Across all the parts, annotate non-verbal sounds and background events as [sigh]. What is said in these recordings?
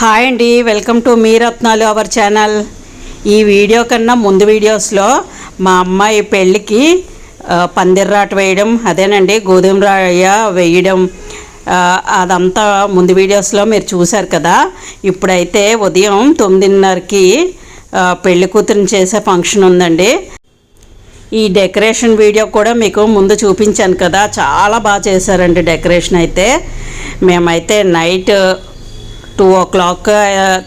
Hi అండి welcome to me రత్నాలు our channel. ఈ వీడియో కన్నా ముందు వీడియోస్లో మా అమ్మాయి పెళ్ళికి పందిర్రాట వేయడం అదేనండి గోధుమ రాయ వేయడం అదంతా ముందు వీడియోస్లో మీరు చూశారు కదా. ఇప్పుడైతే ఉదయం తొమ్మిదిన్నరకి పెళ్ళి కూతురిని చేసే ఫంక్షన్ ఉందండి. ఈ డెకరేషన్ వీడియో కూడా మీకు ముందు చూపించాను కదా. చాలా బాగా చేశారండి డెకరేషన్ అయితే. మేమైతే night two o'clock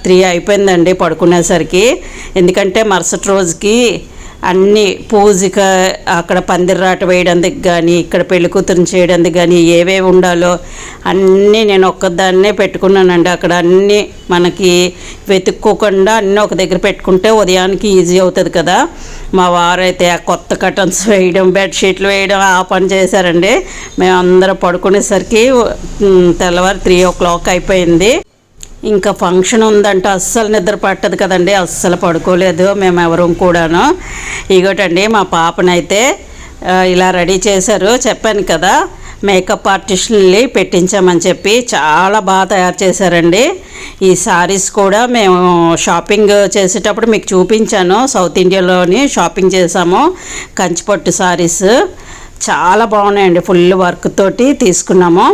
three అయిపోయిందండి పడుకునేసరికి. ఎందుకంటే మరుసటి రోజుకి అన్ని పూజక అక్కడ పందిర్రాట వేయడానికి కానీ ఇక్కడ పెళ్ళి కూతురుని చేయడానికి కానీ ఏవేవి ఉండాలో అన్నీ నేను ఒక్కదాన్నే పెట్టుకున్నానండి. అక్కడ అన్నీ మనకి వెతుక్కోకుండా అన్నీ ఒక దగ్గర పెట్టుకుంటే ఉదయానికి ఈజీ అవుతుంది కదా. మా వారైతే ఆ కొత్త కటన్స్ వేయడం బెడ్షీట్లు వేయడం ఆ పని చేశారండి. మేమందరం పడుకునేసరికి తెల్లవారు త్రీ ఓ క్లాక్ అయిపోయింది. ఇంకా ఫంక్షన్ ఉందంటే అస్సలు నిద్ర పట్టదు కదండి అస్సలు పడుకోలేదు మేము ఎవరు కూడాను. ఇగోటండి మా పాపనైతే ఇలా రెడీ చేశారు చెప్పాను కదా మేకప్ ఆర్టిస్ట్ని పెట్టించామని చెప్పి చాలా బాగా తయారు చేశారండి. ఈ సారీస్ కూడా మేము షాపింగ్ చేసేటప్పుడు మీకు చూపించాను సౌత్ ఇండియాలోని షాపింగ్ చేసాము కంచిపట్టు సారీస్. చాలా బాగున్నాయండి ఫుల్ వర్క్ తోటి తీసుకున్నాము.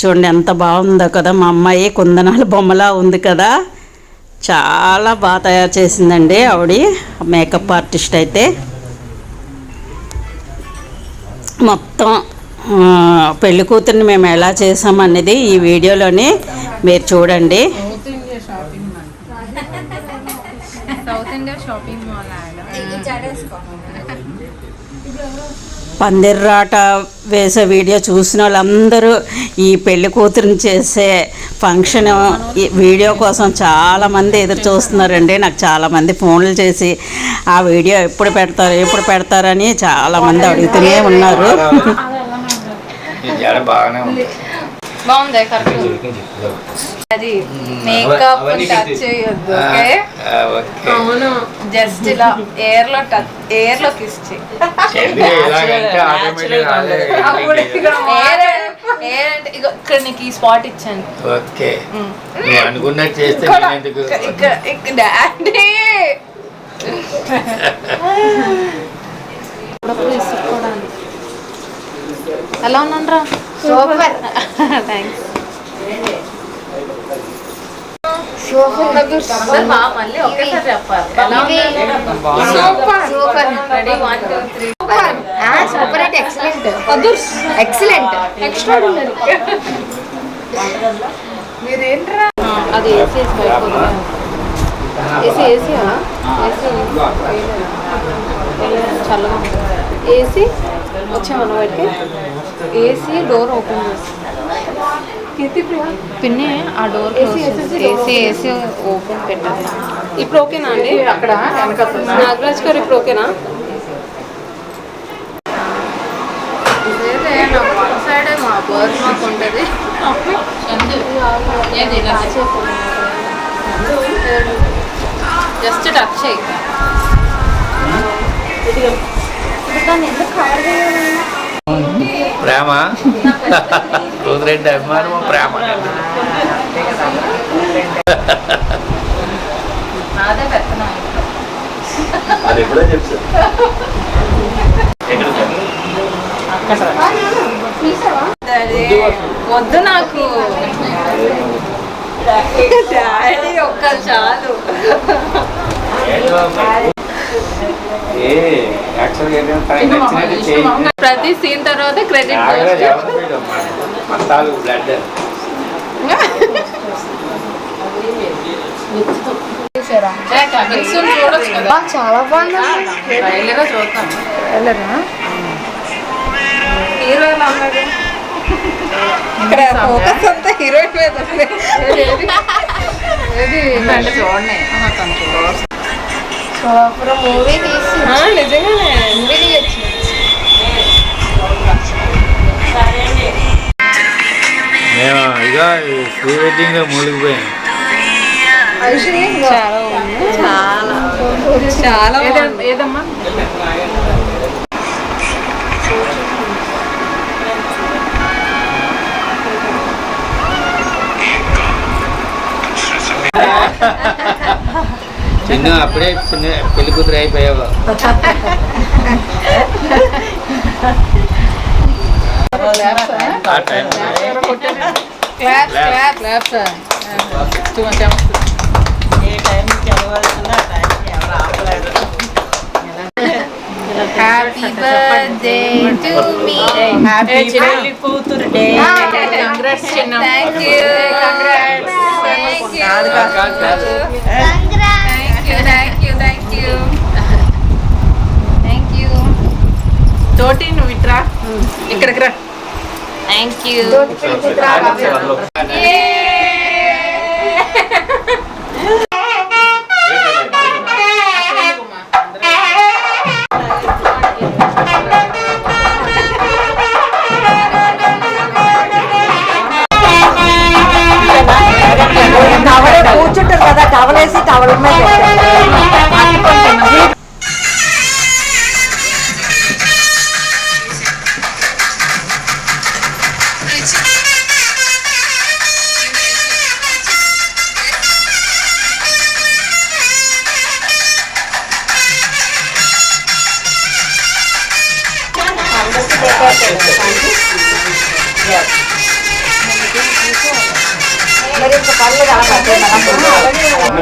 చూడండి ఎంత బాగుందో కదా మా అమ్మాయి కుందనాల బొమ్మలా ఉంది కదా. చాలా బాగా తయారు చేసిందండి ఆవిడ మేకప్ ఆర్టిస్ట్ అయితే. మొత్తం పెళ్ళి కూతుర్ని మేము ఎలా చేసామనేది ఈ వీడియోలోని మీరు చూడండి south India shopping mall south India shopping mall పందిర్రాట వేసే వీడియో చూసిన వాళ్ళందరూ ఈ పెళ్ళి కూతురిని చేసే ఫంక్షన్ ఈ వీడియో కోసం చాలామంది ఎదురు చూస్తున్నారండి. నాకు చాలామంది ఫోన్లు చేసి ఆ వీడియో ఎప్పుడు పెడతారు ఎప్పుడు పెడతారని చాలామంది అడుగుతూనే ఉన్నారు. బాగుంది అది మేకప్ టచ్ చేయొద్దు ఓకే. అవును. జస్ట్ ఇలా ఎయిర్లో టచ్ ఎయిర్లో కిస్ ఎయిర్ అంటే ఇక్కడ నీకు ఈ స్పాట్ ఇచ్చాను. ఓకే. అనుకున్నట్టు చేస్తే ఇక్కడ డాడీ. ఎలా ఉన్నాను సూపర్ థ్యాంక్స్ సూపర్ మా మళ్ళీ ఒకేసారి చెప్పాలి. ఎలా ఉన్నారు super. Super. Ready one two three super. అంటే ఎక్సలెంట్ ఎక్సలెంట్ ఎక్స్ట్రాడినరీ మీరేంట్రా? అది ఏసీ ఏసీ బయట ఏసీ ఏసీ ఏసీ చల్లగా ఉంది. ఏసీ వచ్చామన్న బయటికి ఏసీ డోర్ ఓపెన్ చేసి పిన్ని ఆ డోర్ ఏసీ ఏసీ ఓపెన్ పెట్టాలి. ఇప్పుడు ఓకేనా అండి? అక్కడ నాగరాజ్ గారు ఇప్పుడు ఓకేనా? సైడ్ మా బర్త్ మాకు ఉంటుంది. జస్ట్ టచ్ చేయి. ప్రేమ? రోజురెడ్డి అభిమానమా ప్రేమ. నాదే పెత్తనం అది ఎప్పుడో చెప్తాను వద్దు నాకు. డాడీ ఒక్క చాలు. ప్రతి సీన్ తర్వాత క్రెడిట్? మన తాలూకు బ్లడ్ చాలా బాగుంది హీరో ఎలా ఉన్నాడు ఇక్కడ ఫోకస్ అంతా హీరోయిన్ మీద చూడండి మూవీ తీసి నిజంగానే మూవీ తీయచ్చు. మేము ఇక ప్రీ వెడ్డింగ్ మూలిగిపోయాం చాలా ఉంది. చాలా. చాలా ఏదమ్మా? చిన్న అప్పుడే చిన్న పెళ్ళి కూతురు అయిపోయావు. [laughs] ఆ టైం క్లాప్స్ క్లాప్స్ క్లాప్స్ ఏ టైంకి చదవాల్సిందో ఆ టైంకి ఎవరు ఆపలేరు happy birthday to me happy పెళ్ళి కూతురు. డే కంగ్రాట్స్ చిన్న. Thank you congrats thank you తోటి నువ్వు ఇట్రా. ఇక్కడికి రా. థ్యాంక్ యూ [laughs]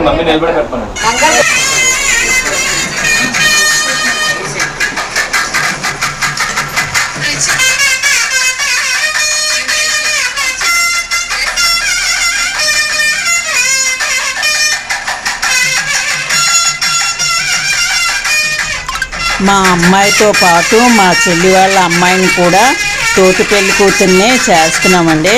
మమ్మీ నిలబడి మా అమ్మాయితో పాటు మా చెల్లి వాళ్ళ అమ్మాయిని కూడా తోటి పెళ్ళి కూతుర్నే చేస్తున్నామండి.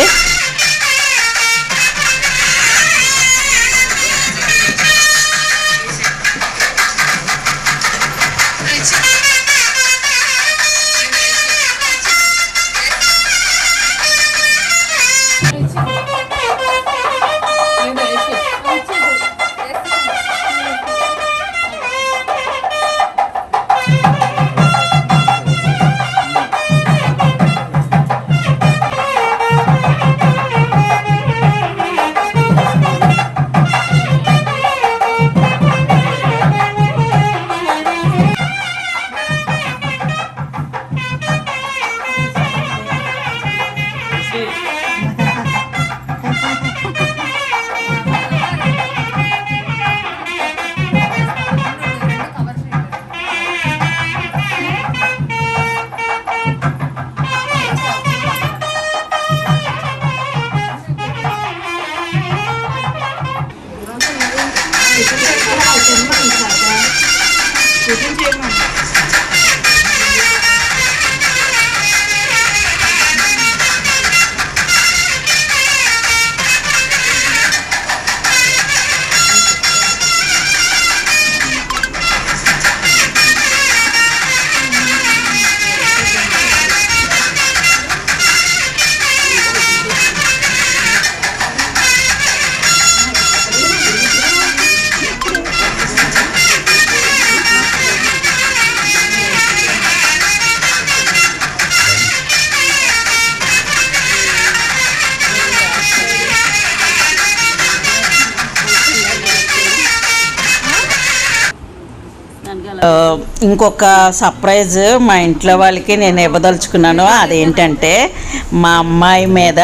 ఇంకొక సర్ప్రైజ్ మా ఇంట్లో వాళ్ళకి నేను ఇవ్వదలుచుకున్నాను. అదేంటంటే మా అమ్మాయి మీద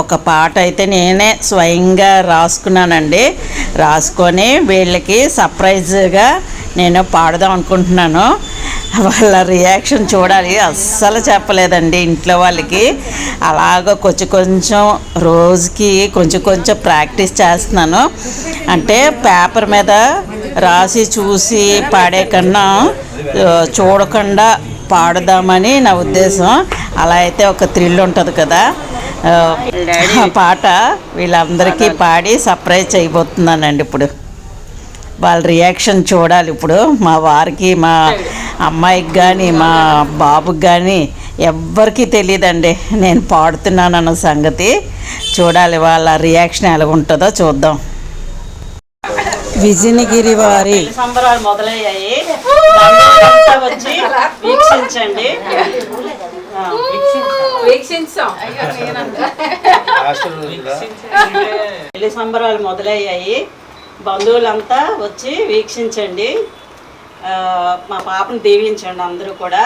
ఒక పాట అయితే నేనే స్వయంగా రాసుకున్నానండి. రాసుకొని వీళ్ళకి సర్ప్రైజ్గా నేను పాడదాం అనుకుంటున్నాను. వాళ్ళ రియాక్షన్ చూడాలి. అస్సలు చెప్పలేదండి ఇంట్లో వాళ్ళకి. అలాగ కొంచెం కొంచెం రోజుకి కొంచెం కొంచెం ప్రాక్టీస్ చేస్తున్నాను. అంటే పేపర్ మీద రాసి చూసి పాడే కన్నా చూడకుండా పాడుదామని నా ఉద్దేశం. అలా అయితే ఒక థ్రిల్ ఉంటుంది కదా. పాట వీళ్ళందరికీ పాడి సర్ప్రైజ్ చేయబోతున్నానండి ఇప్పుడు. వాళ్ళ రియాక్షన్ చూడాలి ఇప్పుడు. మా వారికి మా అమ్మాయికి కానీ మా బాబుకి కానీ ఎవ్వరికీ తెలియదండి. నేను పాడుతున్నానన్న సంగతి. చూడాలి వాళ్ళ రియాక్షన్ ఎలా ఉంటుందో చూద్దాం. విజయనగిరి వారి. సంబరాలు మొదలయ్యాయి. వచ్చి వీక్షించండి. పెళ్ళి సంబరాలు మొదలయ్యాయి. బంధువులంతా వచ్చి వీక్షించండి. మా పాపను దీవించండి అందరూ కూడా.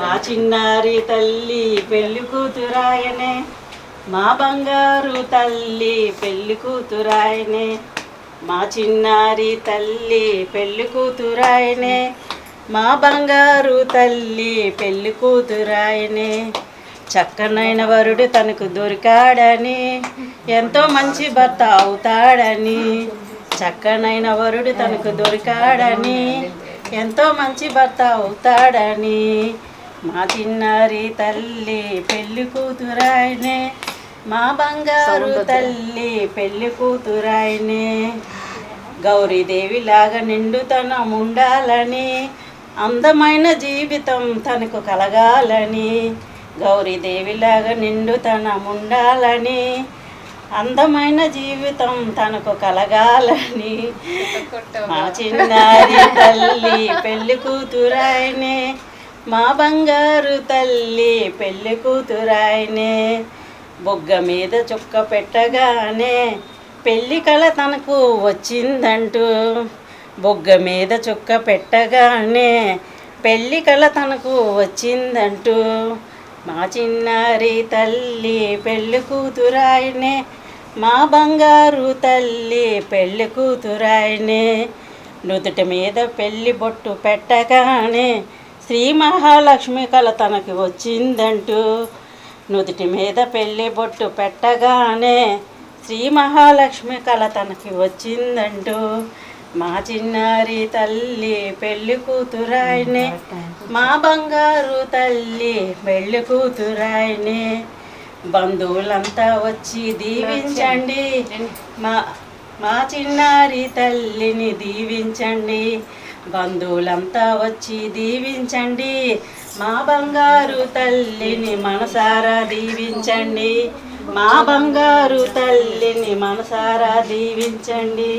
మా చిన్నారి తల్లి పెళ్ళి కూతురాయనే మా బంగారు తల్లి పెళ్ళి కూతురాయనే మా చిన్నారి తల్లి పెళ్ళి కూతురాయనే మా బంగారు తల్లి పెళ్ళి కూతురాయనే. చక్కనైన వరుడు తనకు దొరికాడని ఎంతో మంచి భర్త అవుతాడని చక్కనైన వరుడు తనకు దొరికాడని ఎంతో మంచి భర్త అవుతాడని. మా చిన్నారి తల్లి పెళ్ళి కూతురాయనే మా బంగారు తల్లి పెళ్ళి కూతురాయనే గౌరీదేవిలాగా నిండుతనం ఉండాలని అందమైన జీవితం తనకు కలగాలని గౌరీదేవిలాగా నిండుతనం ఉండాలని అందమైన జీవితం తనకు కలగాలని. మా చిన్నారి తల్లి పెళ్ళి కూతురాయనే మా బంగారు తల్లి పెళ్ళి కూతురాయనే బొగ్గ మీద చుక్క పెట్టగానే పెళ్ళి కళ తనకు వచ్చిందంటూ. బొగ్గ మీద చుక్క పెట్టగానే పెళ్ళి కళ తనకు వచ్చిందంటూ. మా చిన్నారి తల్లి పెళ్ళి కూతురాయనే మా బంగారు తల్లి పెళ్ళి కూతురాయనే. నుదుటి మీద పెళ్ళి బొట్టు పెట్టగానే శ్రీ మహాలక్ష్మి కళ తనకి వచ్చిందంటూ. నుదుటి మీద పెళ్ళి బొట్టు పెట్టగానే శ్రీ మహాలక్ష్మి కళ తనకి వచ్చిందంటూ మా చిన్నారి తల్లి పెళ్ళి కూతురాయనే మా బంగారు తల్లి పెళ్ళి కూతురాయనే. బంధువులంతా వచ్చి దీవించండి. మా మా చిన్నారి తల్లిని దీవించండి. బంధువులంతా వచ్చి దీవించండి. మా బంగారు తల్లిని మనసారా దీవించండి. మా బంగారు తల్లిని మనసారా దీవించండి.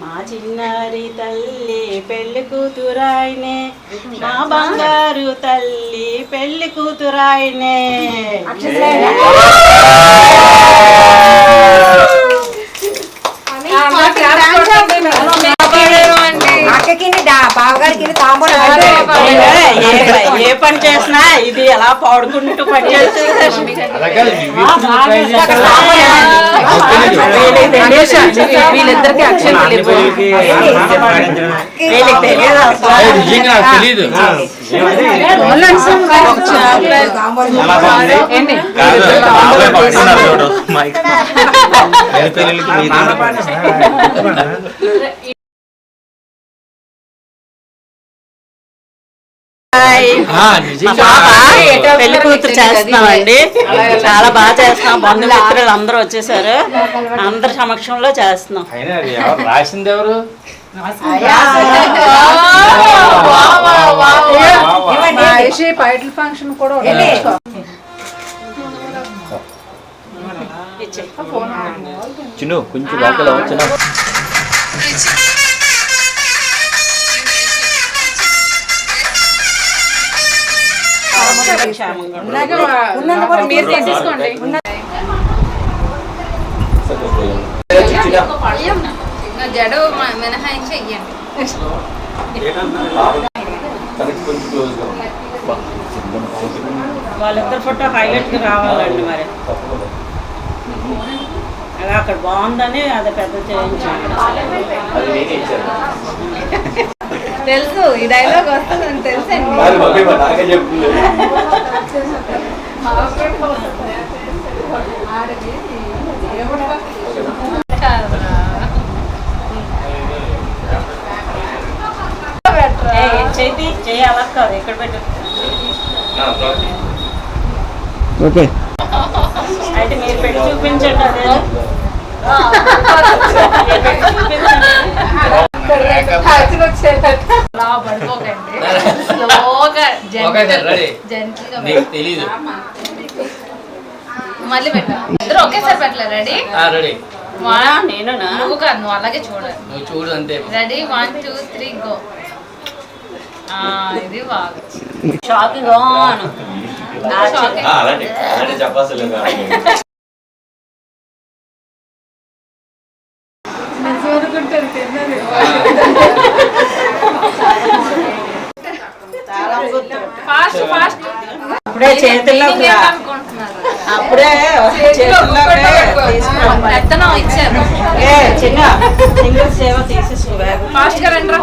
మా చిన్నారి తల్లి పెళ్ళి కూతురాయినే. మా బంగారు తల్లి పెళ్ళి కూతురాయినే. బావగారికి తాంబూలం ఏ పని చేసినా ఇది ఎలా పాడుకుంటూ పని చేస్తుంది వీళ్ళిద్దరికి. వీళ్ళకి తెలియదు అసలు. పెళ్ళి కూతురు చేస్తున్నామండి. చాలా బాగా చేస్తున్నాం. బంధుమిత్రులు అందరూ వచ్చేసారు. అందరి సమక్షంలో చేస్తున్నాం. రాసింది ఎవరు? ఫంక్షన్ కూడా చిన్ను కొంచెం లోపల వచ్చిన జడ మినహాయించి ఇయ్యండి వాళ్ళిద్దరు ఫోటో హైలైట్ రావాలండి మరి. అలా అక్కడ బాగుందని అది పెద్ద చేయించాను తెలుసు ఈ డైలాగ్ వస్తుందని తెలుసండి చేతి చేయి అలా కాదు ఇక్కడ పెట్టు. ఓకే. అయితే మీరు పెట్టి చూపించండి అదే మీరు పెట్టి చూపించండి. అలా పడుకోకండి స్లోగా జెంటిల్గా నీకు తెలీదు మళ్ళీ పెట్టు ఇద్దరు ఒకేసారి పెట్టలే రెడీ రెడీ నేనునా నువ్వు కాదు నువ్వు అలాగే చూడాలి నువ్వు చూడు అంతే ready one two three go ఇది బాగా షాకింగ్ చెప్పాల్సి అప్పుడే చేతుల్లోకి రా. అప్పుడే. పెత్తనం ఇచ్చారు. ఏ చిన్న సింగిల్ సేవ తీసేసుకో ఫాస్ట్గా రండి.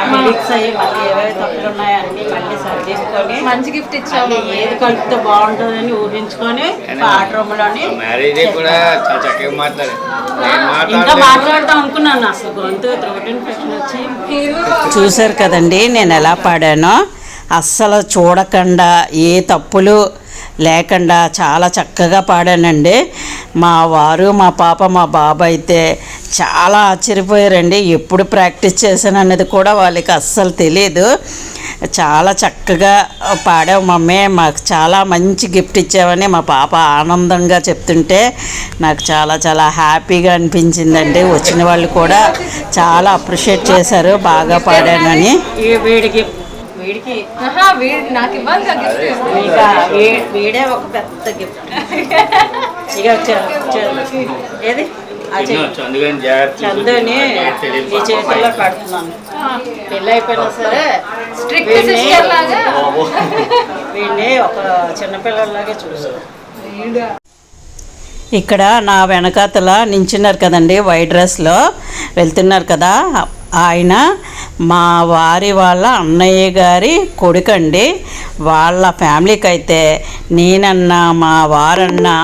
అన్ని మిక్స్ అయ్యి మళ్ళీ తప్పులు ఉన్నాయో అన్ని మళ్ళీ మంచి గిఫ్ట్ ఇచ్చావు. మళ్ళీ ఏది కలిపితే బాగుంటుందని ఊహించుకొని పాట రూమ్లోని మ్యారేజ్ కూడా చక్కగా మాట్లాడు నేను ఇంకా మాట్లాడదాం అనుకున్నాను. అసలు గొంతు త్రోట్ ఇన్ఫెక్షన్ వచ్చి. చూశారు కదండి నేను ఎలా పాడానో. అస్సలు చూడకుండా ఏ తప్పులు లేకుండా చాలా చక్కగా పాడానండి. మా వారు మా పాప మా బాబు అయితే చాలా ఆశ్చర్యపోయారండి. ఎప్పుడు ప్రాక్టీస్ చేశాను అన్నది కూడా వాళ్ళకి అస్సలు తెలియదు చాలా చక్కగా పాడావు మమ్మీ. మాకు చాలా మంచి గిఫ్ట్ ఇచ్చావని మా పాప ఆనందంగా చెప్తుంటే నాకు చాలా చాలా హ్యాపీగా అనిపించిందండి. వచ్చిన వాళ్ళు కూడా చాలా అప్రిషియేట్ చేశారు. బాగా పాడానని. వీడికి వీడికి. ఆహా, వీడు నాకు ఇవ్వాలి కదా గిఫ్ట్ ఇక వీడే ఒక పెద్ద గిఫ్ట్ ఇక. ఏది? చందుని ఈ చేతుల్లో పెడుతున్నాను పెళ్ళి అయిపోయినా సరే స్ట్రిక్ట్ వీడిని- సిస్టర్ లాగా. వీడిని ఒక చిన్నపిల్లలాగే చూసు ఇక్కడ నా వెనకాతల నించున్నారు కదండి వైట్ డ్రెస్లో. వెళ్తున్నారు కదా ఆయన. మా వారి వాళ్ళ అన్నయ్య గారి కొడుకండి. వాళ్ళ ఫ్యామిలీకి అయితే నేనన్నా మా వారన్నా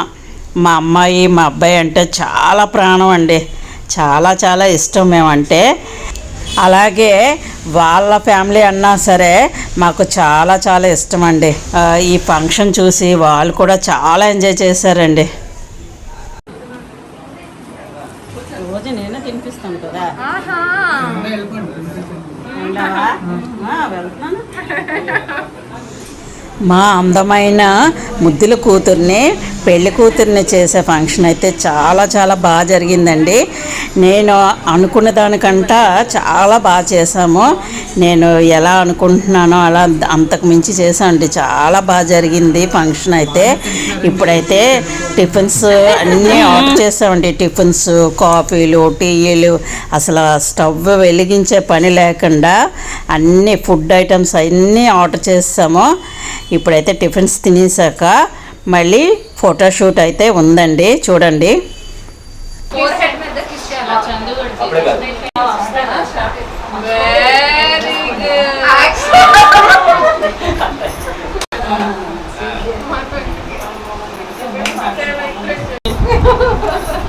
మా అమ్మాయి మా అబ్బాయి అంటే చాలా ప్రాణం అండి చాలా చాలా ఇష్టం మేమంటే. అలాగే వాళ్ళ ఫ్యామిలీ అన్నా సరే మాకు చాలా చాలా ఇష్టం అండి ఈ ఫంక్షన్ చూసి వాళ్ళు కూడా చాలా ఎంజాయ్ చేశారండి. હા વેલકમ మా అందమైన ముద్దుల కూతుర్ని పెళ్ళి కూతుర్ని చేసే ఫంక్షన్ అయితే చాలా చాలా బాగా జరిగిందండి. నేను అనుకున్న దానికంట చాలా బాగా చేశాము. నేను ఎలా అనుకుంటున్నానో అలా అంతకు మించి చేశామండి చాలా బాగా జరిగింది ఫంక్షన్ అయితే. ఇప్పుడైతే టిఫిన్స్ అన్నీ ఆర్డర్ చేసామండి టిఫిన్స్ కాఫీలు టీలు అసలు స్టవ్ వెలిగించే పని లేకుండా అన్ని ఫుడ్ ఐటమ్స్ అన్నీ ఆర్డర్ చేసాము ఇప్పుడైతే టిఫిన్స్ తినేసాక మళ్ళీ ఫోటోషూట్ అయితే ఉందండి. చూడండి.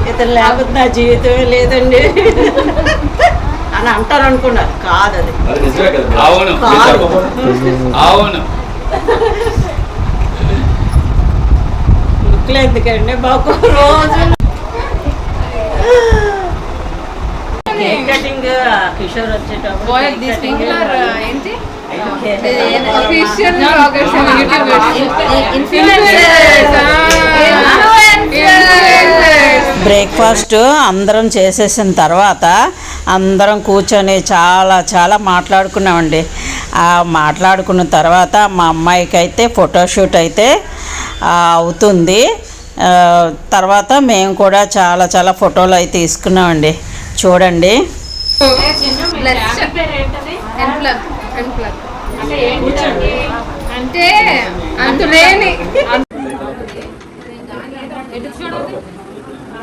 ఇతను లేకపోతే నా జీవితమే లేదండి. అని అంటారు అనుకున్నారు కాదు. అది అవును. అవును. లుక్లు ఎందుకండి బాబు రోజు కేక్ కటింగ్ కిషోర్ వచ్చేటప్పుడు ఏంటి Official బ్రేక్ఫాస్ట్ అందరం చేసేసిన తర్వాత అందరం కూర్చొని చాలా చాలా మాట్లాడుకున్నామండి ఆ మాట్లాడుకున్న తర్వాత మా అమ్మాయికి అయితే ఫోటోషూట్ అయితే అవుతుంది తర్వాత మేము కూడా చాలా చాలా ఫోటోలు అయితే తీసుకున్నామండి చూడండి అంటే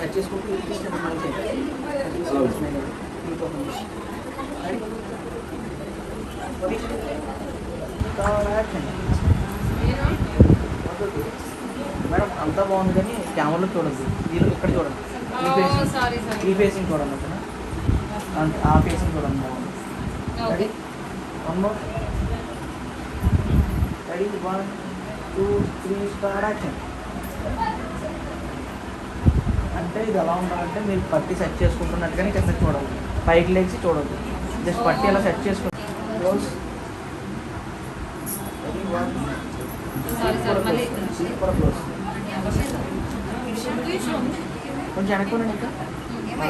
అందులేని మేడం అంతా బాగుంది కానీ కెమెరాలో చూడద్దు వీళ్ళు ఇక్కడ చూడండి ఈ ఫేసింగ్ ఈ ఫేసింగ్ చూడండి అక్కడ అంత ఆ ఫేసింగ్ చూడండి బాగుంది ready one more ready one two three star action అంటే ఇది ఎలా ఉండాలంటే మీరు పట్టి సెట్ చేసుకుంటున్నట్టుగానే కింద చూడాలి పైకి లేచి చూడద్దు జస్ట్ పట్టి అలా సెట్ చేసుకుంటాం close ready one super close కొంచెం వెనక్కునండి ఇంకా.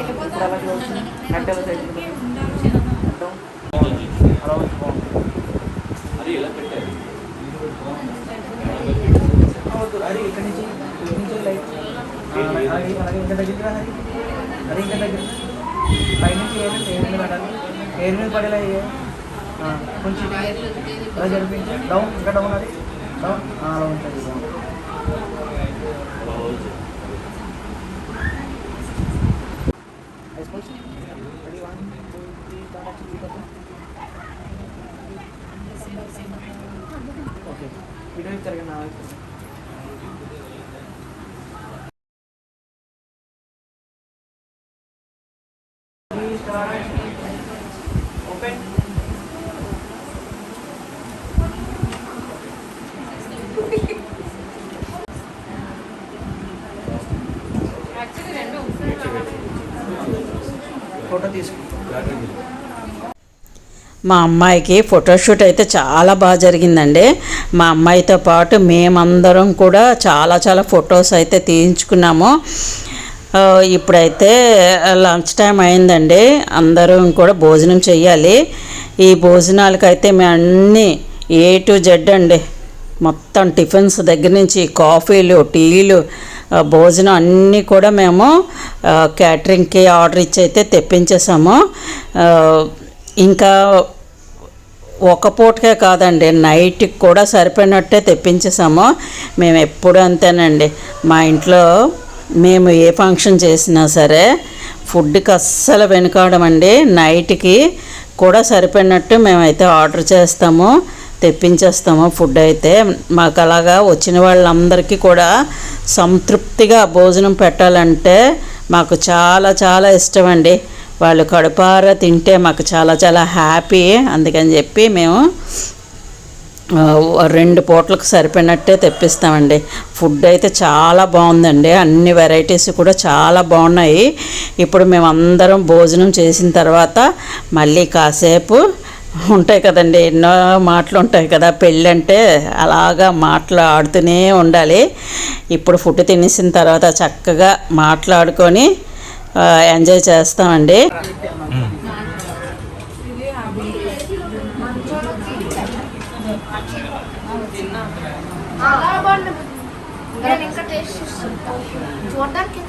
ఇప్పుడు అలా క్లోజ్ ఎలా సైడ్ అలా వచ్చి బాగుంది ఇంకా దగ్గరికి రా అది ఇంకా దగ్గర పైనుంచి ఏర్ ఎయిర్ మీద పడాలి. ఎయిర్ మీద పడేలా కొంచెం. అలా జరిపించి. డౌన్ ఇంకా డౌన్ అది డౌన్. అలా ఉంటుంది డౌన్. ఓకే వీడియో ఇచ్చారు నా ఫోటో తీసుకుంటాం. మా అమ్మాయికి ఫోటోషూట్ అయితే చాలా బాగా జరిగిందండి. మా అమ్మాయితో పాటు మేమందరం కూడా చాలా చాలా ఫొటోస్ అయితే తీయించుకున్నాము. ఇప్పుడైతే లంచ్ టైం అయిందండి. అందరం కూడా భోజనం చెయ్యాలి. ఈ భోజనాలకైతే మేము అన్నీ ఏ టు జెడ్ అండి. మొత్తం టిఫిన్స్ దగ్గర నుంచి కాఫీలు టీలు భోజనం అన్నీ కూడా మేము క్యాటరింగ్కి ఆర్డర్ ఇచ్చి అయితే తెప్పించేసాము ఇంకా ఒక పూటకే కాదండి నైట్కి కూడా సరిపోయినట్టే తెప్పించేసాము మేము ఎప్పుడు అంతేనండి. మా ఇంట్లో మేము ఏ ఫంక్షన్ చేసినా సరే ఫుడ్కి అస్సలు వెనుకాడమండి. నైట్కి కూడా సరిపోయినట్టు మేమైతే ఆర్డర్ చేస్తాము. తెప్పించేస్తాము ఫుడ్ అయితే. మాకు అలాగా వచ్చిన వాళ్ళందరికీ కూడా సంతృప్తిగా భోజనం పెట్టాలంటే మాకు చాలా చాలా ఇష్టం అండి. వాళ్ళు కడుపారా తింటే మాకు చాలా చాలా హ్యాపీ. అందుకని చెప్పి మేము రెండు పూటలకు సరిపోయినట్టే తెప్పిస్తామండి. ఫుడ్ అయితే చాలా బాగుందండి. అన్ని వెరైటీస్ కూడా చాలా బాగున్నాయి. ఇప్పుడు మేము అందరం భోజనం చేసిన తర్వాత మళ్ళీ కాసేపు ఉంటాయి కదండి ఎన్నో మాటలు ఉంటాయి కదా. పెళ్ళి అంటే అలాగా మాటలు ఆడుతూనే ఉండాలి. ఇప్పుడు ఫుడ్ తినేసిన తర్వాత చక్కగా మాట్లాడుకొని ఎంజాయ్ చేస్తామండి. చూడడానికి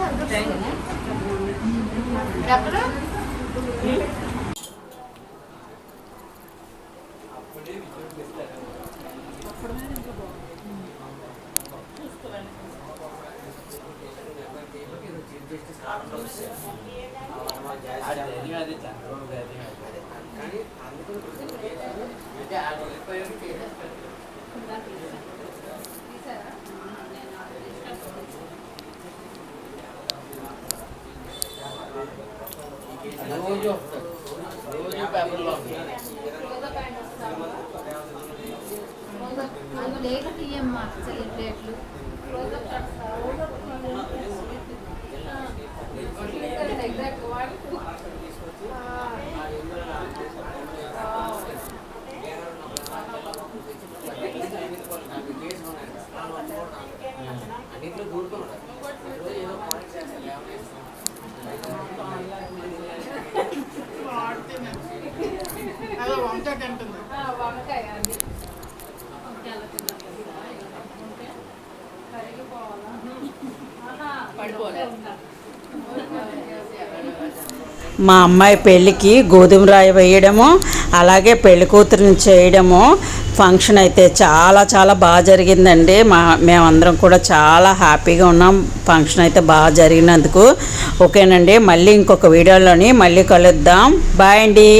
మా అమ్మాయి పెళ్ళికి గోధుమ రాయి వేయడము అలాగే పెళ్ళి కూతురుని చేయడము. ఫంక్షన్ అయితే చాలా చాలా బాగా జరిగిందండి. మా మేమందరం కూడా చాలా హ్యాపీగా ఉన్నాం. ఫంక్షన్ అయితే బాగా జరిగినందుకు. ఓకేనండి. మళ్ళీ ఇంకొక వీడియోలోని మళ్ళీ కలుద్దాం. బాయ్ అండి.